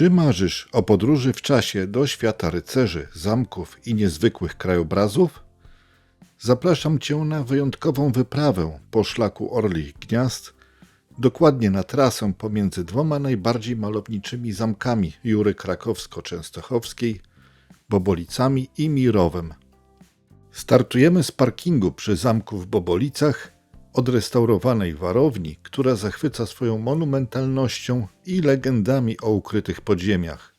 Czy marzysz o podróży w czasie do świata rycerzy, zamków i niezwykłych krajobrazów? Zapraszam Cię na wyjątkową wyprawę po szlaku Orlich Gniazd, dokładnie na trasę pomiędzy dwoma najbardziej malowniczymi zamkami Jury Krakowsko-Częstochowskiej, Bobolicami i Mirowem. Startujemy z parkingu przy zamku w Bobolicach, odrestaurowanej warowni, która zachwyca swoją monumentalnością i legendami o ukrytych podziemiach.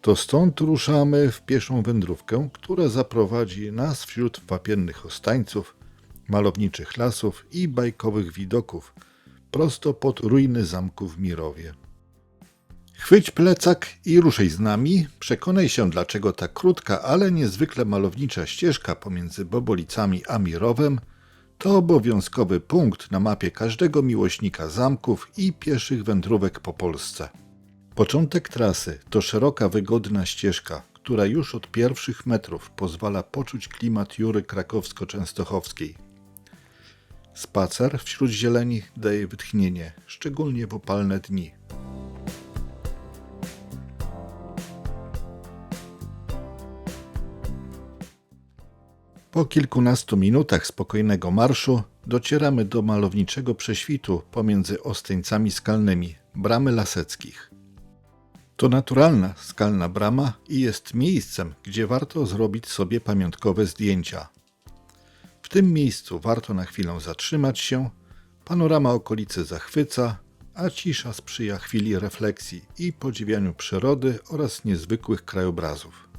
To stąd ruszamy w pieszą wędrówkę, która zaprowadzi nas wśród wapiennych ostańców, malowniczych lasów i bajkowych widoków, prosto pod ruiny zamku w Mirowie. Chwyć plecak i ruszaj z nami. Przekonaj się, dlaczego ta krótka, ale niezwykle malownicza ścieżka pomiędzy Bobolicami a Mirowem to obowiązkowy punkt na mapie każdego miłośnika zamków i pieszych wędrówek po Polsce. Początek trasy to szeroka, wygodna ścieżka, która już od pierwszych metrów pozwala poczuć klimat Jury Krakowsko-Częstochowskiej. Spacer wśród zieleni daje wytchnienie, szczególnie w upalne dni. Po kilkunastu minutach spokojnego marszu docieramy do malowniczego prześwitu pomiędzy osteńcami skalnymi, bramy Laseckich. To naturalna skalna brama i jest miejscem, gdzie warto zrobić sobie pamiątkowe zdjęcia. W tym miejscu warto na chwilę zatrzymać się, panorama okolicy zachwyca, a cisza sprzyja chwili refleksji i podziwianiu przyrody oraz niezwykłych krajobrazów.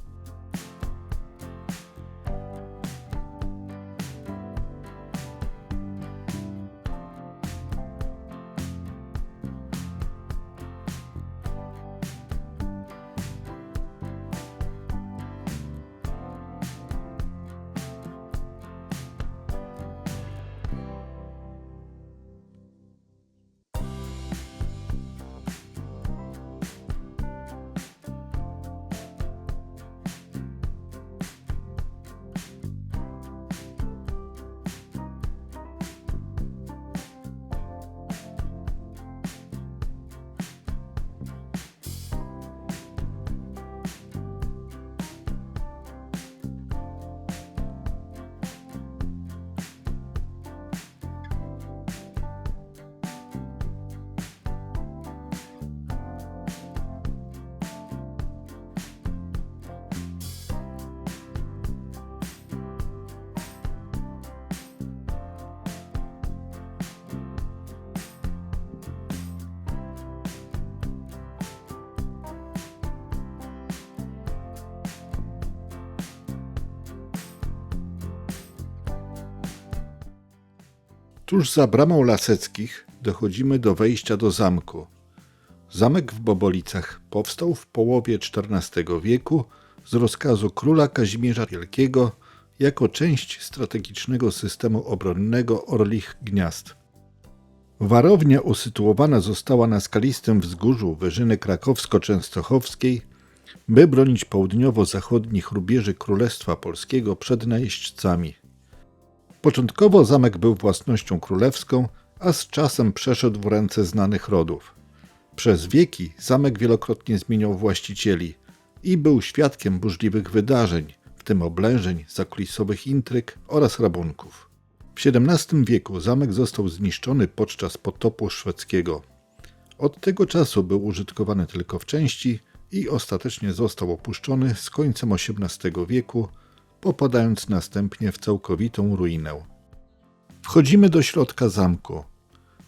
Tuż za bramą Laseckich dochodzimy do wejścia do zamku. Zamek w Bobolicach powstał w połowie XIV wieku z rozkazu króla Kazimierza Wielkiego jako część strategicznego systemu obronnego Orlich Gniazd. Warownia usytuowana została na skalistym wzgórzu Wyżyny Krakowsko-Częstochowskiej, by bronić południowo-zachodnich rubieży Królestwa Polskiego przed najeźdźcami. Początkowo zamek był własnością królewską, a z czasem przeszedł w ręce znanych rodów. Przez wieki zamek wielokrotnie zmieniał właścicieli i był świadkiem burzliwych wydarzeń, w tym oblężeń, zakulisowych intryg oraz rabunków. W XVII wieku zamek został zniszczony podczas potopu szwedzkiego. Od tego czasu był użytkowany tylko w części i ostatecznie został opuszczony z końcem XVIII wieku popadając następnie w całkowitą ruinę. Wchodzimy do środka zamku.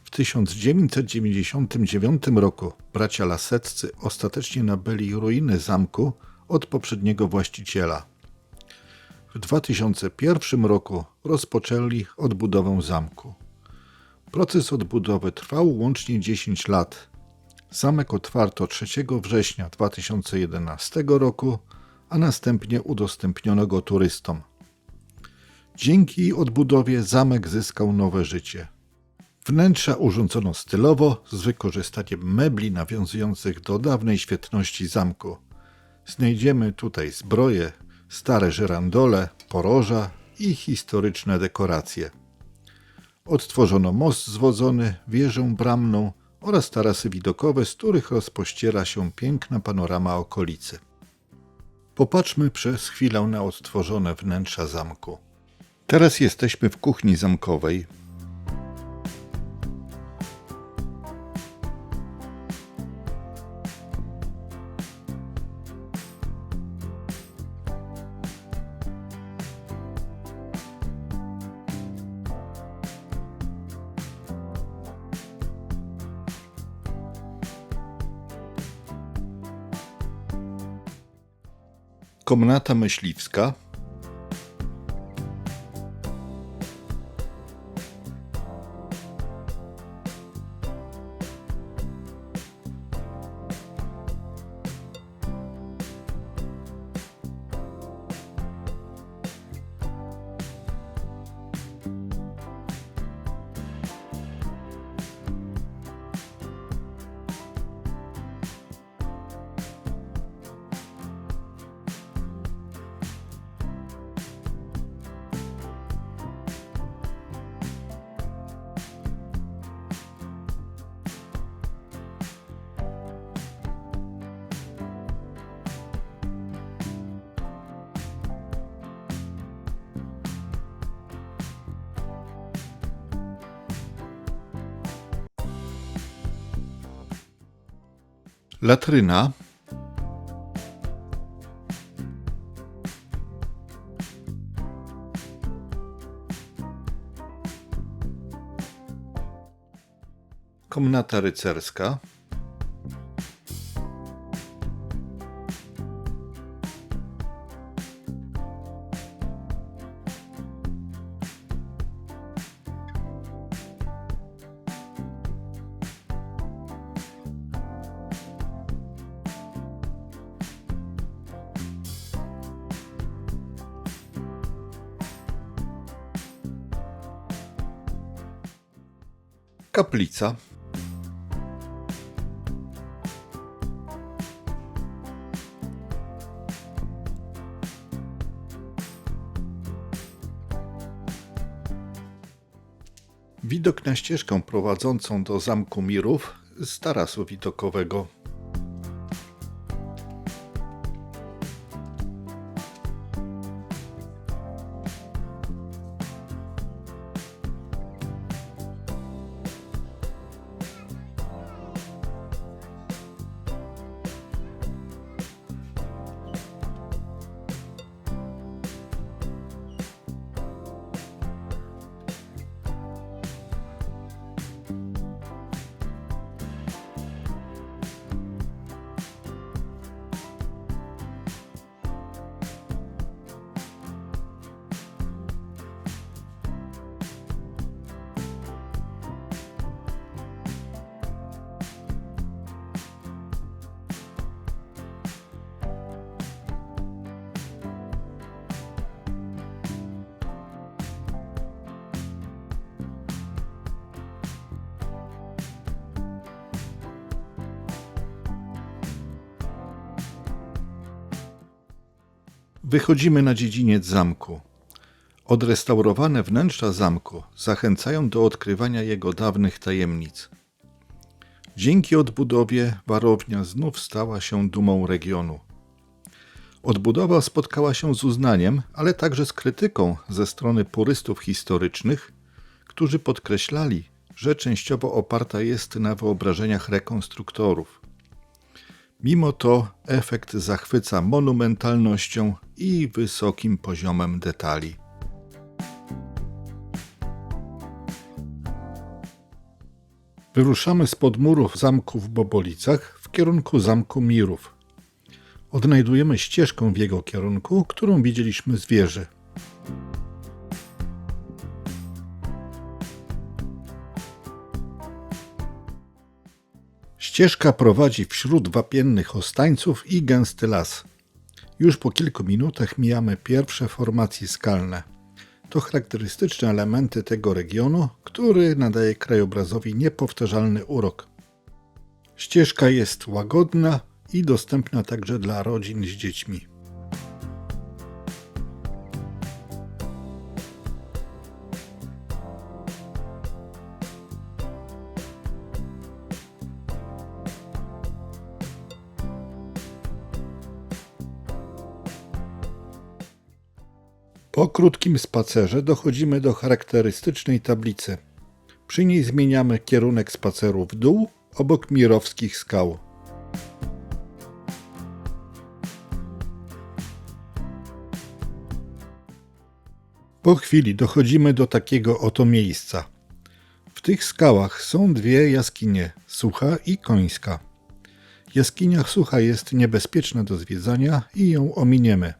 W 1999 roku bracia Laseccy ostatecznie nabyli ruiny zamku od poprzedniego właściciela. W 2001 roku rozpoczęli odbudowę zamku. Proces odbudowy trwał łącznie 10 lat. Zamek otwarto 3 września 2011 roku a następnie udostępniono go turystom. Dzięki odbudowie zamek zyskał nowe życie. Wnętrza urządzono stylowo z wykorzystaniem mebli nawiązujących do dawnej świetności zamku. Znajdziemy tutaj zbroje, stare żyrandole, poroża i historyczne dekoracje. Odtworzono most zwodzony, wieżę bramną oraz tarasy widokowe, z których rozpościera się piękna panorama okolicy. Popatrzmy przez chwilę na odtworzone wnętrza zamku. Teraz jesteśmy w kuchni zamkowej. Komnata myśliwska. Latryna. Komnata rycerska. Kaplica. Widok na ścieżkę prowadzącą do zamku Mirów z tarasu widokowego. Wychodzimy na dziedziniec zamku. Odrestaurowane wnętrza zamku zachęcają do odkrywania jego dawnych tajemnic. Dzięki odbudowie warownia znów stała się dumą regionu. Odbudowa spotkała się z uznaniem, ale także z krytyką ze strony purystów historycznych, którzy podkreślali, że częściowo oparta jest na wyobrażeniach rekonstruktorów. Mimo to efekt zachwyca monumentalnością i wysokim poziomem detali. Wyruszamy z podmurów zamku w Bobolicach w kierunku zamku Mirów. Odnajdujemy ścieżkę w jego kierunku, którą widzieliśmy z wieży. Ścieżka prowadzi wśród wapiennych ostańców i gęsty las. Już po kilku minutach mijamy pierwsze formacje skalne. To charakterystyczne elementy tego regionu, który nadaje krajobrazowi niepowtarzalny urok. Ścieżka jest łagodna i dostępna także dla rodzin z dziećmi. Po krótkim spacerze dochodzimy do charakterystycznej tablicy. Przy niej zmieniamy kierunek spaceru w dół obok mirowskich skał. Po chwili dochodzimy do takiego oto miejsca. W tych skałach są dwie jaskinie, Sucha i Końska. Jaskinia Sucha jest niebezpieczna do zwiedzania i ją ominiemy,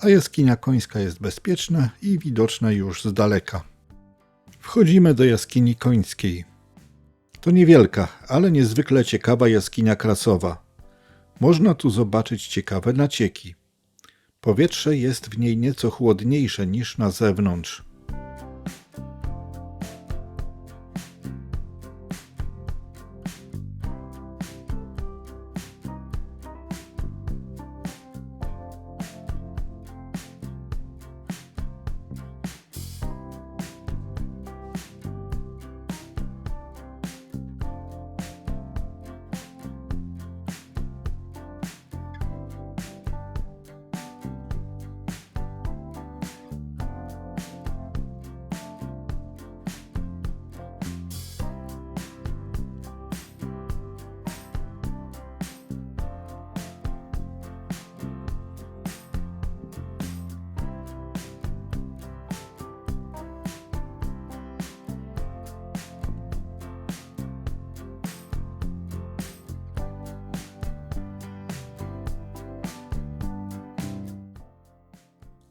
a jaskinia Końska jest bezpieczna i widoczna już z daleka. Wchodzimy do jaskini Końskiej. To niewielka, ale niezwykle ciekawa jaskinia krasowa. Można tu zobaczyć ciekawe nacieki. Powietrze jest w niej nieco chłodniejsze niż na zewnątrz.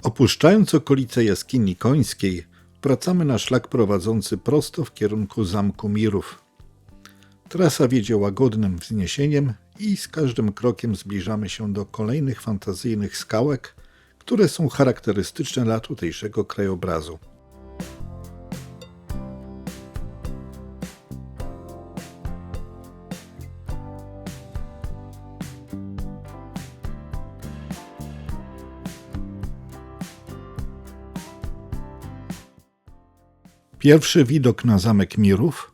Opuszczając okolice jaskini końskiej, wracamy na szlak prowadzący prosto w kierunku zamku Mirów. Trasa wiedzie łagodnym wzniesieniem i z każdym krokiem zbliżamy się do kolejnych fantazyjnych skałek, które są charakterystyczne dla tutejszego krajobrazu. Pierwszy widok na zamek Mirów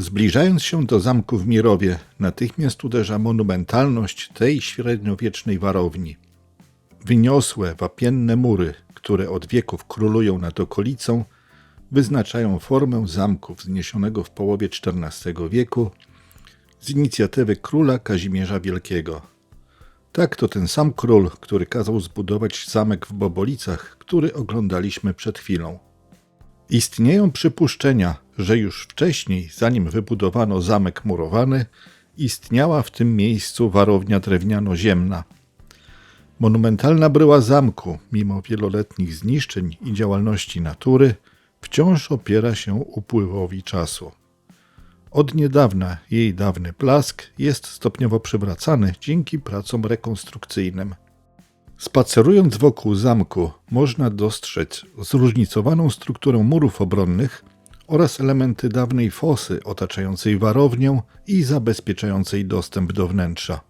Zbliżając się do zamku w Mirowie, natychmiast uderza monumentalność tej średniowiecznej warowni. Wyniosłe, wapienne mury, które od wieków królują nad okolicą, wyznaczają formę zamku wzniesionego w połowie XIV wieku z inicjatywy króla Kazimierza Wielkiego. Tak to ten sam król, który kazał zbudować zamek w Bobolicach, który oglądaliśmy przed chwilą. Istnieją przypuszczenia, że już wcześniej, zanim wybudowano zamek murowany, istniała w tym miejscu warownia drewniano-ziemna. Monumentalna bryła zamku, mimo wieloletnich zniszczeń i działalności natury, wciąż opiera się upływowi czasu. Od niedawna jej dawny blask jest stopniowo przywracany dzięki pracom rekonstrukcyjnym. Spacerując wokół zamku, można dostrzec zróżnicowaną strukturę murów obronnych oraz elementy dawnej fosy otaczającej warownię i zabezpieczającej dostęp do wnętrza.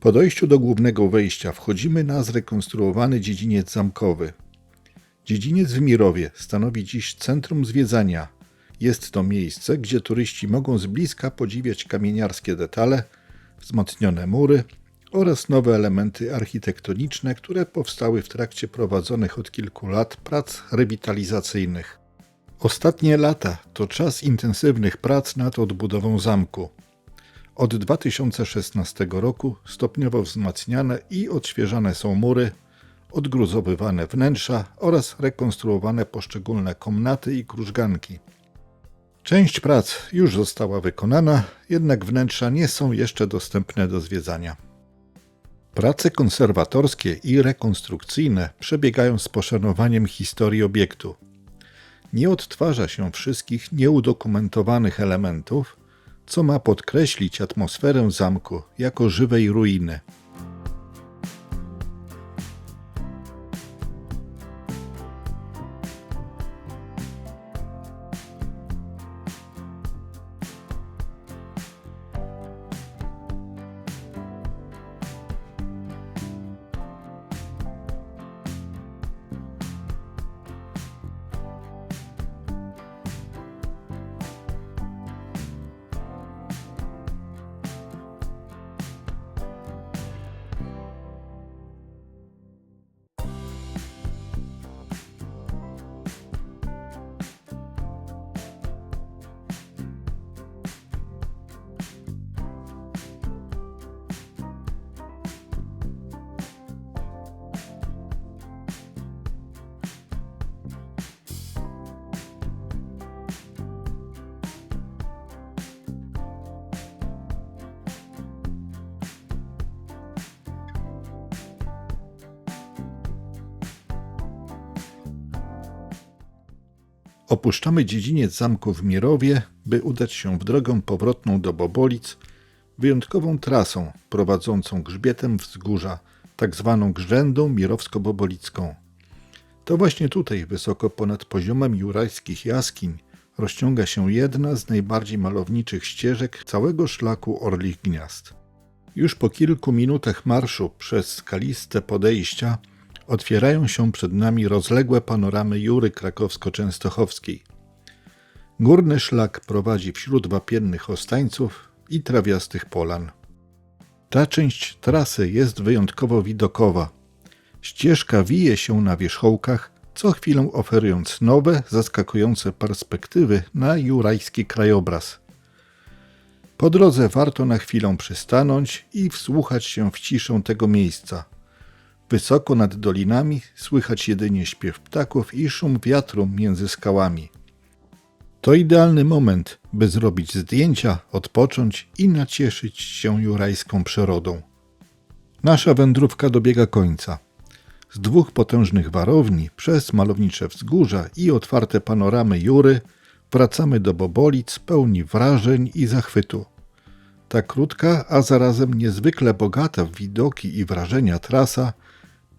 Po dojściu do głównego wejścia wchodzimy na zrekonstruowany dziedziniec zamkowy. Dziedziniec w Mirowie stanowi dziś centrum zwiedzania. Jest to miejsce, gdzie turyści mogą z bliska podziwiać kamieniarskie detale, wzmocnione mury oraz nowe elementy architektoniczne, które powstały w trakcie prowadzonych od kilku lat prac rewitalizacyjnych. Ostatnie lata to czas intensywnych prac nad odbudową zamku. Od 2016 roku stopniowo wzmacniane i odświeżane są mury, odgruzowywane wnętrza oraz rekonstruowane poszczególne komnaty i krużganki. Część prac już została wykonana, jednak wnętrza nie są jeszcze dostępne do zwiedzania. Prace konserwatorskie i rekonstrukcyjne przebiegają z poszanowaniem historii obiektu. Nie odtwarza się wszystkich nieudokumentowanych elementów, co ma podkreślić atmosferę zamku jako żywej ruiny. Opuszczamy dziedziniec zamku w Mirowie, by udać się w drogę powrotną do Bobolic, wyjątkową trasą prowadzącą grzbietem wzgórza, tak zwaną Grzędą Mirowsko-Bobolicką. To właśnie tutaj, wysoko ponad poziomem jurajskich jaskiń, rozciąga się jedna z najbardziej malowniczych ścieżek całego szlaku Orlich Gniazd. Już po kilku minutach marszu przez skaliste podejścia otwierają się przed nami rozległe panoramy Jury krakowsko-częstochowskiej. Górny szlak prowadzi wśród wapiennych ostańców i trawiastych polan. Ta część trasy jest wyjątkowo widokowa. Ścieżka wije się na wierzchołkach, co chwilę oferując nowe, zaskakujące perspektywy na jurajski krajobraz. Po drodze warto na chwilę przystanąć i wsłuchać się w ciszę tego miejsca – Wysoko nad dolinami słychać jedynie śpiew ptaków i szum wiatru między skałami. To idealny moment, by zrobić zdjęcia, odpocząć i nacieszyć się jurajską przyrodą. Nasza wędrówka dobiega końca. Z dwóch potężnych warowni, przez malownicze wzgórza i otwarte panoramy Jury, wracamy do Bobolic pełni wrażeń i zachwytu. Ta krótka, a zarazem niezwykle bogata w widoki i wrażenia trasa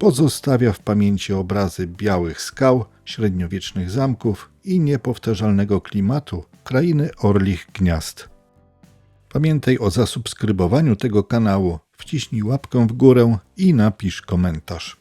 pozostawia w pamięci obrazy białych skał, średniowiecznych zamków i niepowtarzalnego klimatu krainy Orlich Gniazd. Pamiętaj o zasubskrybowaniu tego kanału, wciśnij łapkę w górę i napisz komentarz.